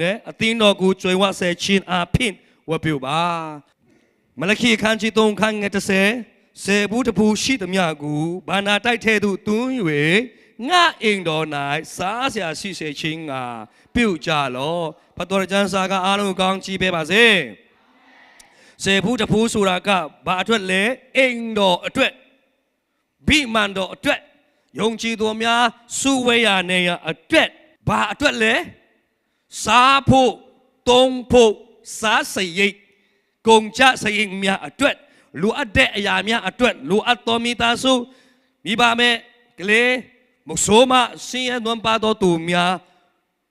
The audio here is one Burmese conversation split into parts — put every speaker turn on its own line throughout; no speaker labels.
နဲ့အသင်းတော်ကိုကြွယ်ဝဆဲခြင်းအဖြစ်ဝတ်ပြုပါမလခိခန်းကြီး3ခန်းငယ်30စေဘူးတပူရှိသည်မြကိုဘာနာတိုက်ထဲသို့တွန်း၍ငါအိမ်တော်၌စားစရာရှိစေခြင်းငါပြုကြလောဖတော်ကျမ်းစာကအားလုံးကောင်းချီးပေးပါစေစေဘူးတပူဆိုတာကဘာအတွက်လဲအိမ်တော်အတွက်ဘိမှန်တော်အတွက်ယုံကြည်သူများစုဝေးရနေရအတွက်ဘာအတွက်လဲ စားဖို့တုံးဖို့စားစရိတ်ကုန်ကြစရိတ်များအတွက်လူအပ်တဲ့အရာများအတွက်လူအပ်တော်မိသားစုမိဘမဲ့ကလေးမဆိုးမဆင်းရဲသွမ်းပါတော်သူများ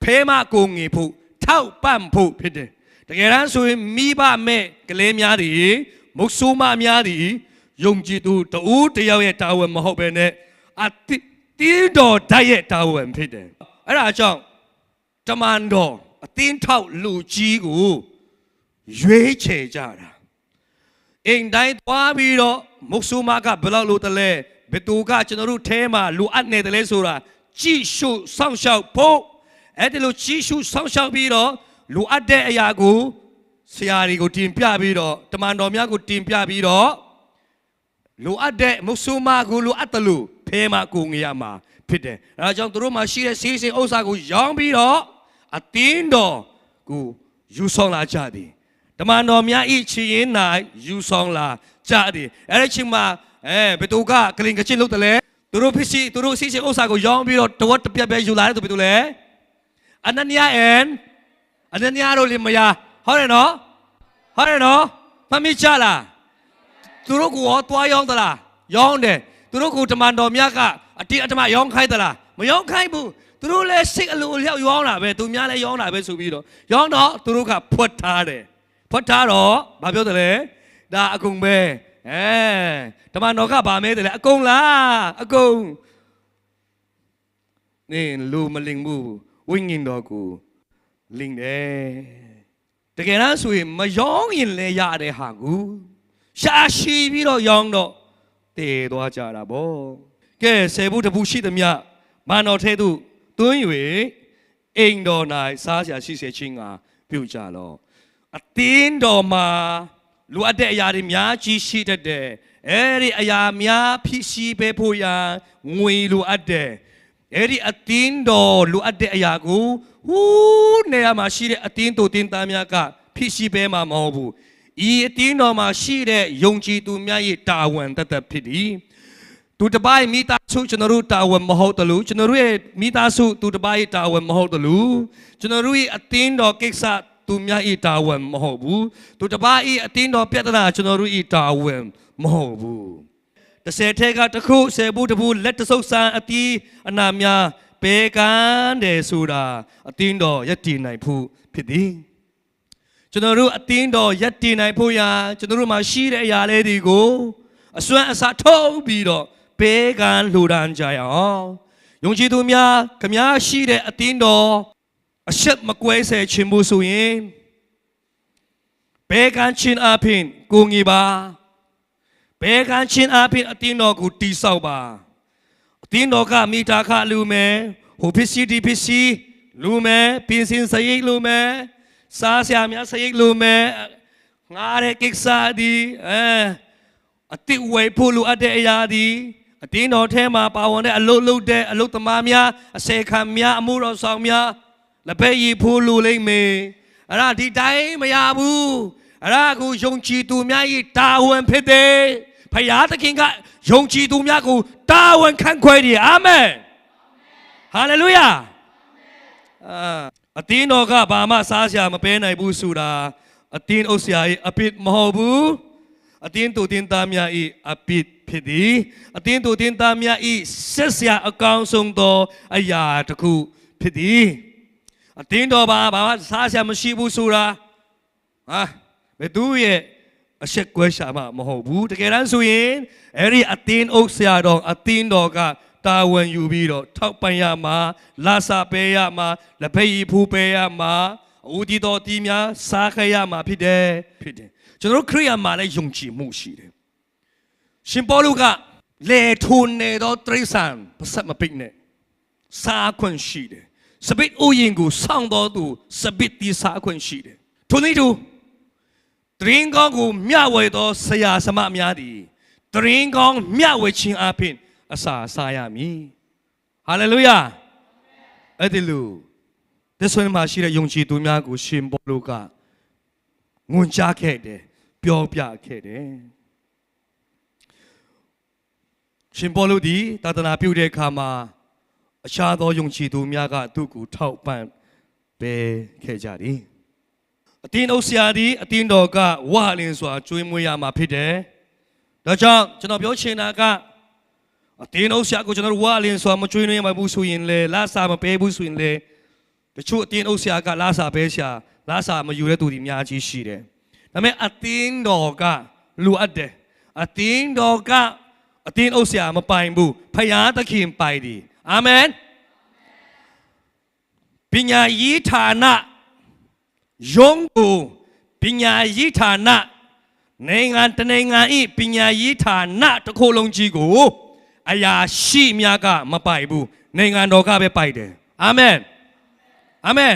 ဖဲမကိုငေဖို့ထောက်ပံ့ဖို့ဖြစ်တယ်တကယ်တမ်းဆိုရင်မိဘမဲ့ကလေးများတွေမဆိုးမများတွေယုံကြည်သူတူတယောက်ရဲ့တာဝန်မဟုတ်ပဲနဲ့အတိတင်းတော်ဓာတ်ရဲ့တာဝန်ဖြစ်တယ်အဲ့ဒါကြောင့် တမန်တော်အသင်းထောက်လူကြီးကိုရွေးချယ်ကြတာအိမ်တိုင်းသွားပြီးတော့မုတ်ဆိုးမကဘယ်လောက်လို့တလဲဘယ်သူကကျွန်တော်တို့ထဲမှာလူအပ်နေတယ်လဲဆိုတာကြည့်ရှုစောင့်ရှောက်ဖို့အဲ့ဒီလိုကြည့်ရှုစောင့်ရှောက်ပြီးတော့လူအပ်တဲ့အရာကိုဆရာတွေကိုတင်ပြပြီးတော့တမန်တော်များကိုတင်ပြပြီးတော့လူအပ်တဲ့မုတ်ဆိုးမကိုလူအပ်တယ်လို့ဖဲမှာကိုငရမှာဖြစ်တယ်အဲဒါကြောင့်သူတို့မှာရှိတဲ့စီးစိမ်ဥစ္စာကိုရောင်းပြီးတော့ အတင်းတော်ကိုယူဆောင်လာကြသည်တမန်တော်များဤချီရင်၌ယူဆောင်လာကြသည်အဲ့ဒီချိန်မှာအဲဘယ်သူကကလင်ကချစ်လုပ်တယ်လဲသူတို့ဖြစ်စီသူတို့စီစီဥစ္စာကိုရောင်းပြီးတော့တဝတ်တစ်ပြက်ပဲယူလာတယ်သူဘယ်သူလဲအနနီယာအန်အနနီယာတို့လေမယာဟုတ်တယ်နော်ဟုတ်တယ်နော်မမိချလားသူတို့ကိုရောတွားရောင်းသလားရောင်းတယ်သူတို့ကိုတမန်တော်များကအတိအတမရောင်းခိုင်းသလားမရောင်းခိုင်းဘူး သူတို့လည်းစိတ်အလိုအလျောက်ရောင်းတာပဲသူများလည်းရောင်းတာပဲဆိုပြီးတော့ရောင်းတော့သူတို့ကဖွက်ထားတယ်ဖွက်ထားတော့ဘာပြောတယ်လဲဒါအကုန်ပဲအဲတမန်တော်ကဗာမဲတယ်လဲအကုန်လားအကုန်နေလူမလင်ဘူးဝိညာဉ်တော်ကိုလင်တယ်တကယ်တော့ဆိုရင်မရောင်းရင်လည်းရတဲ့ဟာကိုရှာရှိပြီးတော့ရောင်းတော့တည်သွားကြတာဗောကဲဆယ်ဘူးတစ်ဘူးရှိသမျှမန်တော်ထဲသို့ တွန်း၍အိမ်တော်၌စားစရာရှိစေခြင်းကပြုကြလော့အတင်းတော်မှာလူအပ်တဲ့အရာတွေများကြီးရှိတတ်တယ်အဲ့ဒီအရာများဖြစ်ရှိပေးဖို့ရန်ငွေလူအပ်တယ်အဲ့ဒီအတင်းတော်လူအပ်တဲ့အရာကိုဟူးနေရာမှာရှိတဲ့အတင်းတို့တင်းသားများကဖြစ်ရှိပေးမှာမဟုတ်ဘူးဤအတင်းတော်မှာရှိတဲ့ယုံကြည်သူများရဲ့တာဝန်တသက်ဖြစ်သည် သူတစ်ပိုင်းမိသားစုကျွန်တော်တို့တာဝန်မဟုတ်တယ်လို့ကျွန်တော်တို့ရဲ့မိသားစုသူတစ်ပိုင်းတာဝန်မဟုတ်တယ်လို့ကျွန်တော်တို့ရဲ့အတင်းတော်ကိစ္စသူများဤတာဝန်မဟုတ်ဘူးသူတစ်ပိုင်းဤအတင်းတော်ပြဿနာကျွန်တော်တို့ဤတာဝန်မဟုတ်ဘူးတစ်ဆယ်ထဲကတစ်ခုဆယ်ဘူးတစ်ဘူးလက်တဆုပ်ဆန်းအတီးအနာများပေကန်းတယ်ဆိုတာအတင်းတော်ယက်တည်နိုင်ဖို့ဖြစ်သည်ကျွန်တော်တို့အတင်းတော်ရက်တည်နိုင်ဖို့ရာကျွန်တော်တို့မှာရှိတဲ့အရာလေးတွေကိုအစွမ်းအစားထုတ်ပြီးတော့ ဘေးကန်းလှူဒါန်းကြရအောင်ယုံကြည်သူများခမားရှိတဲ့အတင်းတော်အဆက်မကွဲဆဲခြင်းမှုဆိုရင်ဘေးကန်းချင်းအပြင်ကိုငီပါဘေးကန်းချင်းအပြင်အတင်းတော်ကိုတိဆောက်ပါအတင်းတော်ကမိသားခလူမယ်ဟိုပစ္စည်းဒီပစ္စည်းလူမယ်ပြင်စင်စရိတ်လူမယ်စားစရာများစရိတ်လူမယ်ငားတဲ့ကိစ္စဒီအဲအတိဝေဖို့လူအပ်တဲ့အရာဒီ အတင်းတော်ထဲမှာပါဝင်တဲ့အလုတ်လုတ်တဲ့အလုတ်သမားများအစေခံများအမှုတော်ဆောင်များလက်ဖက်ရည်ဖို့လူလိမ့်မယ်အဲ့ဒါဒီတိုင်းမရဘူးအဲ့ဒါကိုယုံကြည်သူများဤတာဝန်ဖြစ်တယ်ဖယားသခင်ကယုံကြည်သူများကိုတာဝန်ခံခွဲတယ်အာမင်ဟာလေလုယာအာအတင်းတော်ကဘာမှစားစရာမပေးနိုင်ဘူးဆိုတာအတင်းအုပ်ဆရာကြီးအပစ်မဟုတ်ဘူး အတင်းတူတင်းသားများဤအပစ်ဖြစ်သည်အတင်းတူတင်းသားများဤဆက်စရာအကောင်းဆုံးသောအရာတစ်ခုဖြစ်သည်အတင်းတော်ဘာဘာမှစားစရာမရှိဘူးဆိုတာဟာဘယ်သူရဲ့အဆက်ကွဲရှာမှမဟုတ်ဘူးတကယ်တမ်းဆိုရင်အဲ့ဒီအတင်းအုပ်ဆရာတော်အတင်းတော်ကတာဝန်ယူပြီးတော့ထောက်ပံ့ရမှာလာစာပေးရမှာလက်ဖက်ရည်ဖူးပေးရမှာအူဒီတော်တီများစားခဲ့ရမှာဖြစ်တယ်ဖြစ်တယ် ကျွန်တော်တို့ခရိယာမှာလည်းယုံကြည်မှုရှိတယ်ရှင်ပေါလုကလေထုံနေတော့တရိษံပတ်စပ်မပိတ်နဲ့စားခွင့်ရှိတယ်စပစ်အိုရင်ကိုစောင့်တော်သူစပစ်တီစားခွင့်ရှိတယ်ထို့နည်းတူတရင်ကောင်းကိုမျှဝေသောဆရာစမများသည်တရင်ကောင်းမျှဝေခြင်းအပြင်အစာစားရမည်ဟာလေလုယာအဲ့ဒီလိုဒီဆိုရင်မှာရှိတဲ့ယုံကြည်သူများကိုရှင်ဘောလုကငွန်ကြားခဲ့တယ် ပြောပြခဲ့တယ်ရှင်ပေါလုသည်သာသနာပြုတဲ့အခါမှာအခြားသောယုံကြည်သူများကသူ့ကိုထောက်ပံ့ပေးခဲ့ကြသည်အတင်းအုပ်ဆရာသည်အတင်းတော်ကဝါလင်းစွာကျွေးမွေးရမှာဖြစ်တယ်ဒါကြောင့်ကျွန်တော်ပြောချင်တာကအတင်းအုပ်ဆရာကိုကျွန်တော်တို့ဝါလင်းစွာမကျွေးနွေးရမှာဘူးဆိုရင်လေလာစာမပေးဘူးဆိုရင်လေတချို့အတင်းအုပ်ဆရာကလာစာပေးဆရာလာစာမယူတဲ့သူတွေအများကြီးရှိတယ် ဒါပေမဲ့အတင်းတော်ကလူအပ်တယ်အတင်းတော်ကအတင်းအုပ်ဆရာမပိုင်ဘူးဖယားသခင်ပိုင်တယ်အာမင်ပညာရေးဌာနယုံကိုပညာရေးဌာနနိုင်ငံတနိုင်ငံဤပညာရေးဌာနတစ်ခုလုံးကြီးကိုအရာရှိများကမပိုင်ဘူးနိုင်ငံတော်ကပဲပိုင်တယ်အာမင်အာမင်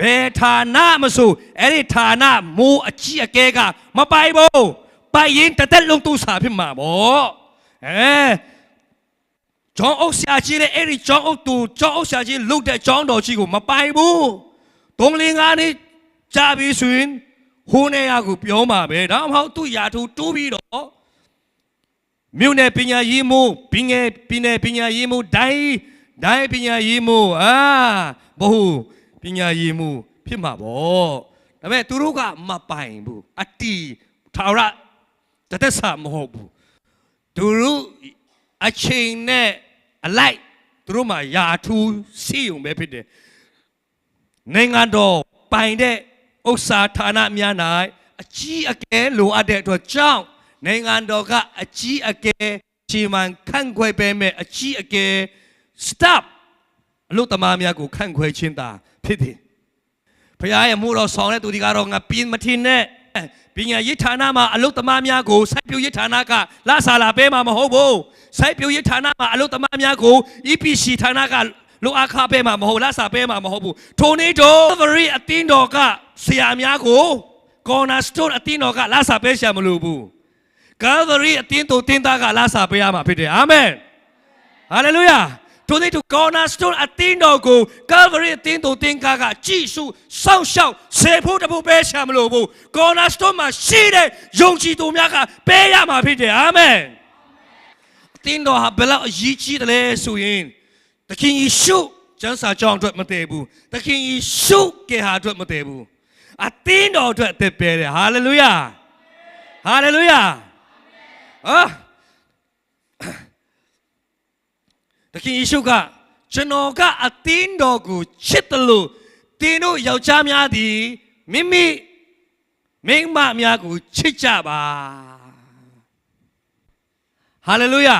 ဘယ်ဌာနမဆိုအဲ့ဒီဌာနမိုးအကြီးအကဲကမပိုင်ဘူးပိုင်ရင်တစ်သက်လုံးသူစာဖြစ်မှာပေါ့အဲကျောင်းအုပ်ဆရာကြီးလည်းအဲ့ဒီကျောင်းအုပ်သူကျောင်းအုပ်ဆရာကြီးလုတ်တဲ့ကျောင်းတော်ကြီးကိုမပိုင်ဘူးဒုံလင်းကားနေကြာပြီးဆိုရင်ဟိုးနေရကိုပြောမှာပဲဒါမှမဟုတ်သူ့ယာထူတိုးပြီးတော့မြို့နယ်ပညာရေးမှုပညာပညာပညာရေးမှုဒိုင်းဒိုင်းပညာရေးမှုအာဘဟု ပညာရေးမှုဖြစ်မှာပေါ့ဒါပေမဲ့သူတို့ကမပိုင်ဘူးအတီထာဝရတသက်စာမဟုတ်ဘူးသူတို့အချိန်နဲ့အလိုက်သူတို့မှာယာထူးစီယုံပဲဖြစ်တယ်နိုင်ငံတော်ပိုင်တဲ့ဥစ္စာဌာနများ၌အကြီးအကဲလိုအပ်တဲ့အတွက်ကြောင့်နိုင်ငံတော်ကအကြီးအကဲချိန်မှန်ခန့်ခွဲပေးမဲ့အကြီးအကဲ stop အလို့တမားများကိုခန့်ခွဲခြင်းသာဖြစ်တယ်ဖခင်ရဲ့မို့တော်ဆောင်တဲ့သူဒီကတော့ငါပြင်းမထင်နဲ့ပညာရေးဌာနမှာအလုတ်သမားများကိုစိုက်ပျိုးရေးဌာနကလာဆာလာပေးမှာမဟုတ်ဘူးစိုက်ပျိုးရေးဌာနမှာအလုတ်သမားများကို EPC ဌာနကလိုအခါပေးမှာမဟုတ်လာဆာပေးမှာမဟုတ်ဘူးထိုနည်းတော့ Calvary အတင်းတော်ကဆရာများကို Cornerstone အတင်းတော်ကလာဆာပေးရှာမလို့ဘူး Calvary အတင်းတော်တင်းသားကလာဆာပေးရမှာဖြစ်တယ်အာမင်ဟာ လေလုယာထိုနေ့သူကောနာစတိုးအတင်းတော်ကိုကာဗရီအတင်းတော်တင်ကားကကြည့်ရှုစောင့်ရှောက်ဆေဖို့တဖို့ပဲရှာမလို့ဘူးကောနာစတိုးမှာရှိတဲ့ယုံကြည်သူများကပေးရမှာဖြစ်တယ်အာမင်အတင်းတော်ဟာဘယ်လောက်အရေးကြီးတယ်လဲဆိုရင်သခင်ယေရှုကျမ်းစာကြောင်းအတွက်မတည်ဘူးသခင်ယေရှုကယ်ဟာအတွက်မတည်ဘူးအတင်းတော်အတွက်အသက်ပေးတယ်ဟာလေလုယာဟာလေလုယာအာ သခင်ယေရှုကကျွန်တော်ကအသင်းတော်ကိုချစ်တယ်လို့တင်းတို့ယောက်ျားများသည်မိမိမိန်းမများကိုချစ်ကြပါဟာလေလုယာ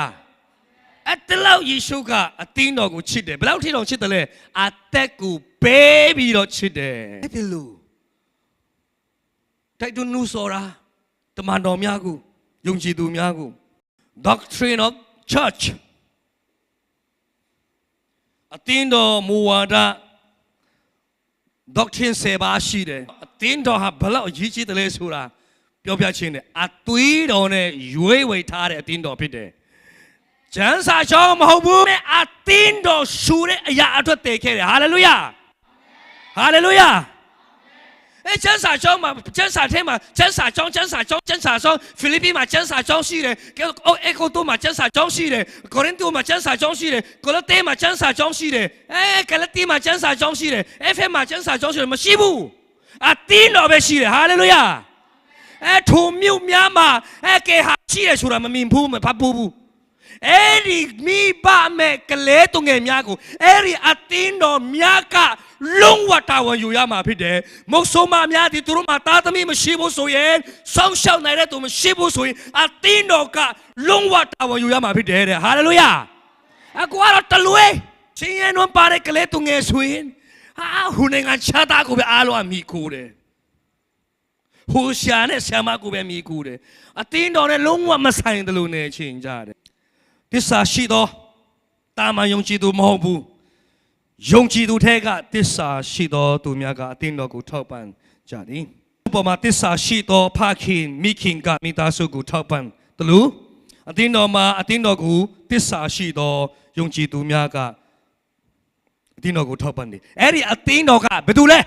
အတလောက်ယေရှုကအသင်းတော်ကိုချစ်တယ်ဘယ်လောက်ထိတော်ချစ်တယ်လဲအသက်ကိုပေးပြီးတော့ချစ်တယ်အဲ့ဒီလိုတိုက်တွန်းနှူးစော်တာတမန်တော်များကိုယုံကြည်သူများကို doctrine of church အတင်းတော်မူဝါဒ doctrine ဆယ်ပါးရှိတယ်အတင်းတော်ဟာဘယ်လောက်အရေးကြီးတယ်လဲဆိုတာပြောပြချင်းတယ်အသွေးတော်နဲ့ရွေးဝေထားတဲ့အတင်းတော်ဖြစ်တယ်ကျမ်းစာချောင်းမဟုတ်ဘူးအတင်းတော်ရှူတဲ့အရာအတွက်တည်ခဲ့တယ်ဟာလေလုယာဟာလေလုယာ အဲကျမ်းစာကျောင်းမှာကျမ်းစာထဲမှာကျမ်းစာကျောင်းကျမ်းစာကျောင်းကျမ်းစာကျောင်းဖိလိပ္ပိမှာကျမ်းစာကျောင်းရှိတယ်ကဲအေကိုတိုမှာကျမ်းစာကျောင်းရှိတယ်ကိုရင်တိုမှာကျမ်းစာကျောင်းရှိတယ်ကိုလတေမှာကျမ်းစာကျောင်းရှိတယ်အဲကလတိမှာကျမ်းစာကျောင်းရှိတယ်အဖေမှာကျမ်းစာကျောင်းရှိတယ်မရှိဘူးအ အဲ့ဒီမိဘမဲ့ကလေးတုငယ်များကိုအဲ့ဒီအတင်းတော်များကလုံးဝတာဝန်ယူရမှာဖြစ်တယ်။မုတ်ဆိုးမများဒီသူတို့မှာသားသမီးမရှိဘူးဆိုရင်စောင့်ရှောက်နိုင်တဲ့သူမရှိဘူးဆိုရင်အတင်းတော်ကလုံးဝတာဝန်ယူရမှာဖြစ်တယ်တဲ့။ဟာလေလုယာ။အကွာတော့တလွေချင်းရင်ဝပါတဲ့ကလေးတုငယ်ဆိုရင်ဟာဟိုနိုင်ငံချာတာကိုပဲအားလုံးအမိကိုတယ်။ဟိုရှာနဲ့ဆ iam မကိုပဲမိကိုတယ်။အတင်းတော်နဲ့လုံးဝမဆိုင်တယ်လို့နေချင်းကြတယ်။ တစ္ဆာရှိသောတာမန်ယုံကြည်သူမဟုတ်ဘူးယုံကြည်သူထဲကတစ္ဆာရှိသောသူများကအသင်းတော်ကိုထောက်ပံ့ကြသည်ဥပမာတစ္ဆာရှိသောဖခင်မိခင်ကမိသားစုကိုထောက်ပံ့တယ်လို့အသင်းတော်မှာအသင်းတော်ကိုတစ္ဆာရှိသောယုံကြည်သူများကအသင်းတော်ကိုထောက်ပံ့တယ်အဲ့ဒီအသင်းတော်ကဘယ်သူလဲ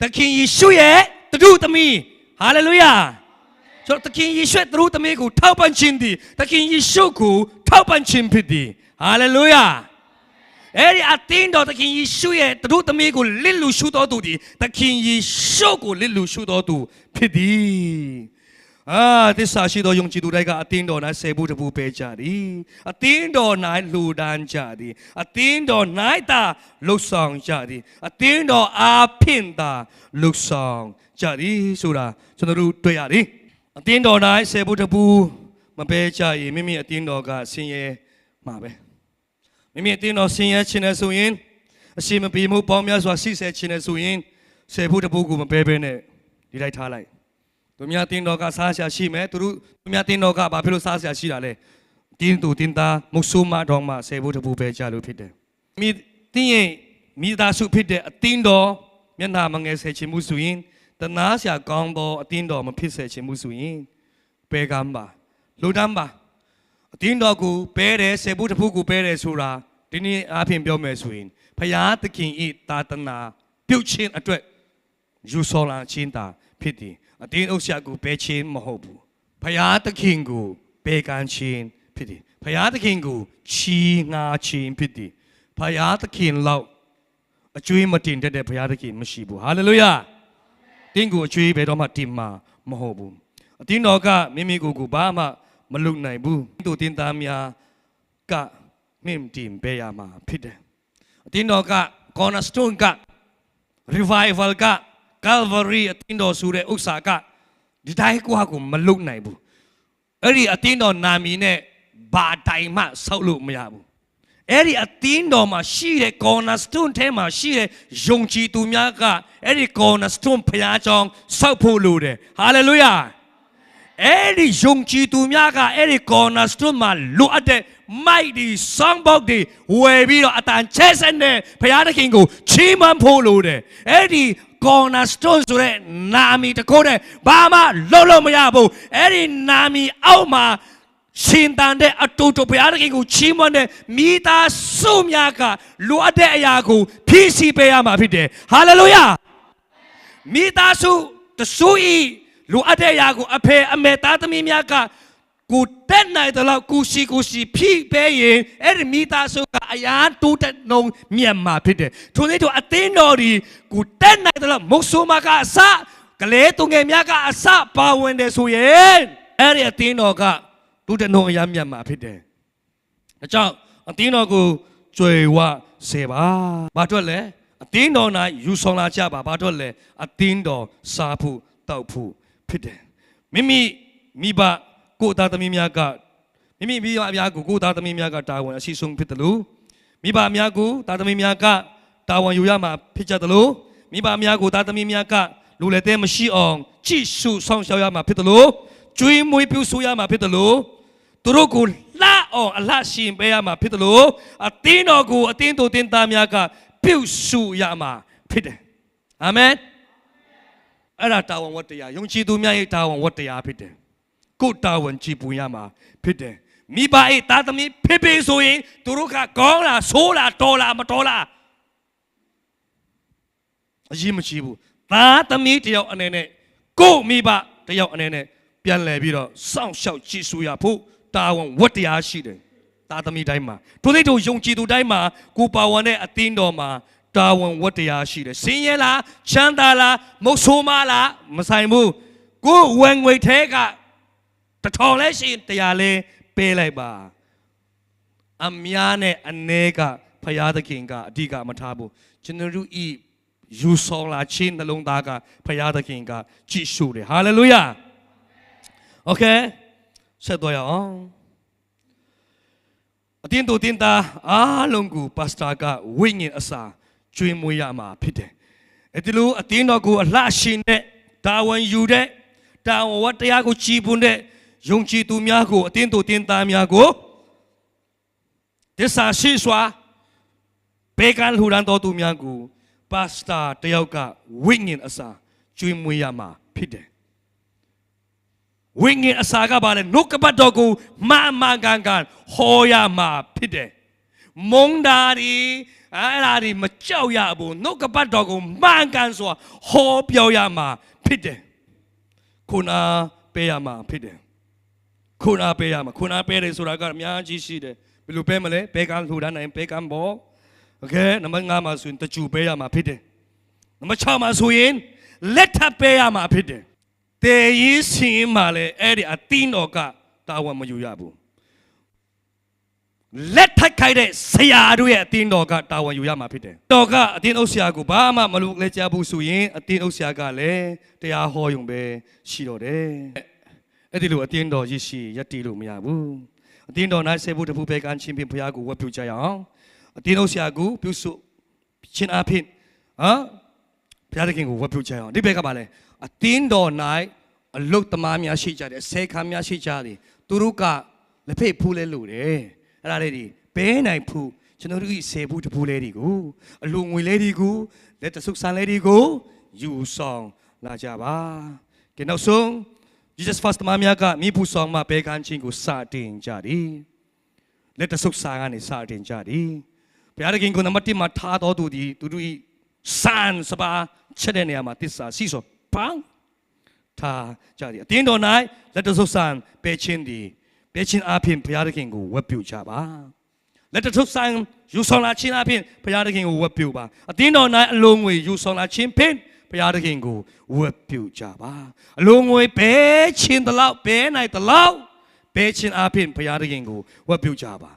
သခင်ယေရှုရဲ့တတုသမီးဟာလေလုယာဆိုတော့သခင်ယေရှုရဲ့တတုသမီးကိုထောက်ပံ့ခြင်းသည်သခင်ယေရှုကို ထောက်ပံ့ခြင်းဖြစ်သည်ဟာလေလုယာအဲ့ဒီအတင်းတော်သခင်ယေရှုရဲ့သူတို့သမီးကိုလစ်လူရှုတော်သူဒီသခင်ယေရှုကိုလစ်လူရှုတော်သူဖြစ်သည်အာသစ္စာရှိသောယုံကြည်သူတွေကအတင်းတော်၌ဆယ်ဖို့တပူပဲကြသည်အတင်းတော်၌လူဒန်းကြသည်အတင်းတော်၌သာလှုပ်ဆောင်ကြသည်အတင်းတော်အားဖြင့်သာလှုပ်ဆောင်ကြသည်ဆိုတာကျွန်တော်တို့တွေ့ရတယ်အတင်းတော်၌ဆယ်ဖို့တပူ မပဲကြရင်မိမိအတင်းတော်ကဆင်းရဲမှာပဲမိမိအတင်းတော်ဆင်းရဲခြင်းနဲ့ဆိုရင်အရှိမပြေမှုပေါင်းများစွာရှိဆဲခြင်းနဲ့ဆိုရင်ဆယ်ဖို့တပုတ်ကိုမပဲပဲနဲ့ဒီလိုက်ထားလိုက်သူများတင်းတော်ကစားရှာရှိမယ်သူတို့သူများတင်းတော်ကဘာဖြစ်လို့စားရှာရှိတာလဲတင်းသူတင်းသားမုတ်ဆိုးမတော်မှဆယ်ဖို့တပုတ်ပဲကြလို့ဖြစ်တယ်မိတင်းရင်မိသားစုဖြစ်တဲ့အတင်းတော်မျက်နှာမငယ်ဆဲခြင်းမှုဆိုရင်တနာရှာကောင်းသောအတင်းတော်မဖြစ်ဆဲခြင်းမှုဆိုရင်ပဲကမ်းပါ လူတမ်းပါအတင်းတော်ကိုပဲတယ်ဆေဘူးတစ်ဖူးကိုပဲတယ်ဆိုတာဒီနေ့အားဖြင့်ပြောမယ်ဆိုရင်ဖယားသခင်ဤတာတနာပြုတ်ခြင်းအတွက်ယူဆော်လာခြင်းတာဖြစ်တယ်အတင်းဥစ္စာကိုပဲခြင်းမဟုတ်ဘူးဖယားသခင်ကိုပဲကမ်းခြင်းဖြစ်တယ်ဖယားသခင်ကိုချီငါခြင်းဖြစ်တယ်ဖယားသခင်လောက်အကျွေးမတင်တတ်တဲ့ဖယားသခင်မရှိဘူးဟာလေလုယာတင်းကိုအကျွေးဘယ်တော့မှတင်မှာမဟုတ်ဘူးအတင်းတော်ကမိမိကိုယ်ကိုဘာမှ မလုံနိုင်ဘူးသူတင်သားများကမြင့်တင်ပေးရမှာဖြစ်တယ်အတင်းတော်က cornerstone က revival က calvary အတင်းတော်ဆိုတဲ့ဥစ္စာကဒီတိုင်းကိုဟာကိုမလုံနိုင်ဘူးအဲ့ဒီအတင်းတော်နာမည်နဲ့ဘာတိုင်မှဆောက်လို့မရဘူးအဲ့ဒီအတင်းတော်မှာရှိတဲ့ cornerstone ထဲမှာရှိတဲ့ယုံကြည်သူများကအဲ့ဒီ cornerstone ဖျားကြောင်းဆောက်ဖို့လိုတယ် hallelujah အဲ့ဒီယုံကြည်သူများကအဲ့ဒီ cornerstone မှာလိုအပ်တဲ့ might ဒီ song box တွေဝယ်ပြီးတော့အတန်ချဲစက်နဲ့ဘုရားသခင်ကိုချီးမွမ်းဖို့လိုတယ်အဲ့ဒီ cornerstone ဆိုတဲ့နာမည်တစ်ခုနဲ့ဘာမှလုံးလို့မရဘူးအဲ့ဒီနာမည်အောက်မှာရှင်တန်တဲ့အတူတူဘုရားသခင်ကိုချီးမွမ်းတဲ့မိသားစုများကလိုအပ်တဲ့အရာကိုဖြည့်ဆည်းပေးရမှာဖြစ်တယ် hallelujah မိသားစုတဆူဤ လူအပ်တဲ့အရာကိုအဖေအမေသားသမီးများကကိုတက်နိုင်တယ်လို့ကိုရှိကိုရှိဖြည့်ပေးရင်အဲ့ဒီမိသားစုကအရာတိုးတက်နှုံမြန်မာဖြစ်တယ်ထို့နည်းတော့အသင်းတော်ဒီကိုတက်နိုင်တယ်လို့မုတ်ဆိုးမကအစကလေးသူငယ်များကအစပါဝင်တယ်ဆိုရင်အဲ့ဒီအသင်းတော်ကတိုးတက်နှုံအရာမြန်မာဖြစ်တယ်အကြောင်းအသင်းတော်ကိုကြွယ်ဝစေပါဘာအတွက်လဲအသင်းတော်၌ယူဆောင်လာကြပါဘာအတွက်လဲအသင်းတော်စားဖို့တောက်ဖို့ ဖြစ်တယ်မိမိမိဘကိုယ်သားသမီးများကမိမိမိဘအများကိုကိုယ်သားသမီးများကတာဝန်အရှိဆုံးဖြစ်တယ်လို့မိဘအများကိုသားသမီးများကတာဝန်ယူရမှာဖြစ်ကြတယ်လို့မိဘအများကိုသားသမီးများကလူလည်းတဲ့မရှိအောင်ကြည့်ရှုဆောင်ရှောက်ရမှာဖြစ်တယ်လို့ကျွေးမွေးပြုစုရမှာဖြစ်တယ်လို့သူတို့ကိုလှအောင်အလှရှင်ပေးရမှာဖြစ်တယ်လို့အသင်းတော်ကိုအသင်းသူတင်သားများကပြုစုရမှာဖြစ်တယ်အာမင် အဲ့ဒါတာဝန်ဝတ္တရားယုံကြည်သူများရဲ့တာဝန်ဝတ္တရားဖြစ်တယ်ကိုယ်တာဝန်ကြည်ပူရမှာဖြစ်တယ်မိဘရဲ့သားသမီးဖေဖေဆိုရင်သူတို့ကကောင်းလားဆိုးလားတော်လားမတော်လားအရေးမကြီးဘူးသားသမီးတယောက်အနေနဲ့ကိုယ့်မိဘတယောက်အနေနဲ့ပြန်လဲပြီးတော့စောင့်ရှောက်ကြည့်ရှုရဖို့တာဝန်ဝတ္တရားရှိတယ်သားသမီးတိုင်းမှာထို့သိတို့ယုံကြည်သူတိုင်းမှာကိုပါဝင်တဲ့အသင်းတော်မှာ တာဝန်ဝတ္တရားရှိတယ်စင်ရဲလားချမ်းသာလားမုတ်ဆိုးမလားမဆိုင်ဘူးကိုယ်ဝင်ငွေထဲကတစ်ထောင်လဲရှိရင်တရားလဲပေးလိုက်ပါ အများနဲ့အ ਨੇ ကဖရာသခင်ကအဓိကမထားဘူးကျွန်တော်တို့ဤယူဆောင်လာခြင်းနှလုံးသားကဖရာသခင်ကကြည်ရှုတယ်ဟာလေလုယာโอเคဆက်တော့ရအောင်အတင်းတို့တင်းသားအားလုံးကိုပါစတာကဝိညာဉ်အစာ ကျွေးမွေးရမှာဖြစ်တယ်အဲ့ဒီလိုအတင်းတော်ကိုအလှရှင်တဲ့တာဝန်ယူတဲ့တာဝန်ဝတ္တရားကိုကြည်ပွန်တဲ့ယုံကြည်သူများကိုအတင်းတို့တင်းသားများကိုတစ္ဆာရှိစွာပဘေကန်လှူဒန်းတော်သူများကိုပါစတာတယောက်ကဝိညာဉ်အစာကျွေးမွေးရမှာဖြစ်တယ်ဝိညာဉ်အစာကဘာလဲနှုတ်ကပတ်တော်ကိုမအမှန်ကန်ကန်ဟောရမှာဖြစ်တယ် မုန်းတာဒီအဲ့ဒါဒီမကြောက်ရဘူးနှုတ်ကပတ်တော်ကိုမှန်ကန်စွာဟောပြောရမှာဖြစ်တယ်ခုနာပေးရမှာဖြစ်တယ် ခုနာပေးရမှာခုနာပေးတယ်ဆိုတာကအများကြီးရှိတယ်ဘယ်လိုပေးမလဲဘေကန်လှူဒန်းနိုင်ဘေကန်ဘောโอเคနံပါတ်5မှာဆိုရင်တချူပေးရမှာဖြစ်တယ်နံပါတ်6မှာဆိုရင်လက်ထပ်ပေးရမှာဖြစ်တယ်တေyi sin မှာလဲအဲ့ဒီအတင်းတော်ကတာဝန်မယူရဘူး လက်ထပ်ခိုက်တဲ့ဆရာတို့ရဲ့အတင်းတော်ကတာဝန်ယူရမှာဖြစ်တယ်တော်ကအတင်းအုပ်ဆရာကိုဘာမှမလုပ်လဲကြဘူးဆိုရင်အတင်းအုပ်ဆရာကလည်းတရားဟောယုံပဲရှိတော့တယ်အဲ့ဒီလိုအတင်းတော်ရရှိရက်တီလို့မရဘူးအတင်းတော်နိုင်ဆေဖို့တပူပဲကန်ချင်းဖြင့်ဘုရားကိုဝတ်ပြုကြရအောင်အတင်းတော်ဆရာကိုပြုစုချင်းအဖြစ်ဟမ်ဘုရားသခင်ကိုဝတ်ပြုကြရအောင်ဒီဘက်ကပါလဲအတင်းတော်နိုင်အလုတ်သမားများရှိကြတယ်ဆဲခါများရှိကြတယ်သူတို့ကလက်ဖိတ်ဖူးလဲလို့တယ် အဲ့ဒါလေးဒီဘဲနိုင်ဖူးကျွန်တော်တို့ဒီဆေဘူးတပူလဲဒီကိုအလူငွေလဲဒီကိုလက်တဆုပ်ဆန်လဲဒီကိုယူဆောင်လာကြပါကဲနောက်ဆုံး Jesus first မမြတ်ကမိဖူဆောင်မှာဘဲကန်းချင်းကိုစတင်ကြသည်လက်တဆုပ်စာကနေစတင်ကြသည်ဘုရားသခင်ကိုနံပါတ်1မှာထားတော်သူသည်သူတို့ဤစံစပါချက်တဲ့နေရာမှာတစ္ဆာစီဆိုပန်းထားကြသည်အတင်းတော်၌လက်တဆုပ်ဆန်ပဲချင်းသည် ပဲချင်းအပြင်ဘုရားသခင်ကိုဝတ်ပြုကြပါလက်တဆုပ်ဆန်ယူဆောင်လာခြင်းအပြင်ဘုရားသခင်ကိုဝတ်ပြုပါအတင်းတော်၌အလုံးငွေယူဆောင်လာခြင်းဖြင့်ဘုရားသခင်ကိုဝတ်ပြုကြပါအလုံးငွေဘဲချင်းတလောက်ဘဲနိုင်တလောက်ဘဲချင်းအပြင်ဘုရားသခင်ကိုဝတ်ပြုကြပါ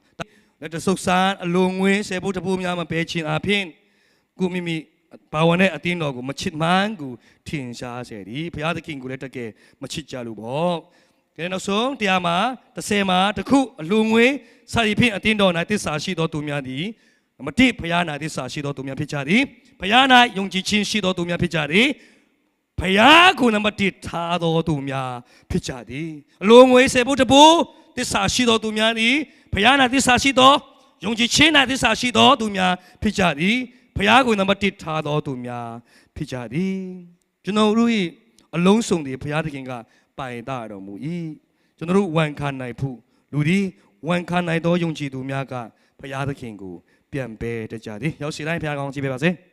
လက်တဆုပ်ဆန်းအလုံးငွေဆေဖို့တပူများမှာဘဲချင်းအပြင်ကိုမိမိဘာဝနဲ့အတင်းတော်ကိုမချစ်မှန်းကိုထင်ရှားစေသည်ဘုရားသခင်ကိုလည်းတကယ်မချစ်ကြလို့ပေါ့ ကဲနောက်ဆုံးတရားမှာ30မှာတစ်ခုအလူငွေစာရီဖြင့်အတင်းတော်၌တစ္ဆာရှိသောသူများသည်နံပါတ်1ဘုရားနာသစ္စာရှိသောသူများဖြစ်ကြသည်ဘုရားနာယုံကြည်ခြင်းရှိသောသူများဖြစ်ကြသည်ဘုရားကိုနံပါတ်1ထားသောသူများဖြစ်ကြသည်အလိုငွေစေဖို့တပူသစ္စာရှိသောသူများသည်ဘုရားနာသစ္စာရှိသောယုံကြည်ခြင်းနာသစ္စာရှိသောသူများဖြစ်ကြသည်ဘုရားကိုနံပါတ်1ထားသောသူများဖြစ်ကြသည်ကျွန်တော်တို့၏အလုံးစုံသည်ဘုရားသခင်က ပိုင်တတော်မူ၏ကျွန်တော်တို့ဝန်ခံနိုင်ဖို့လူသည်ဝန်ခံနိုင်သောယုံကြည်သူများကဘုရားသခင်ကိုပြန်ပေးတတ်ကြသည်ရောက်စီတိုင်းဘုရားကောင်းကြည့်ပေးပါစေ။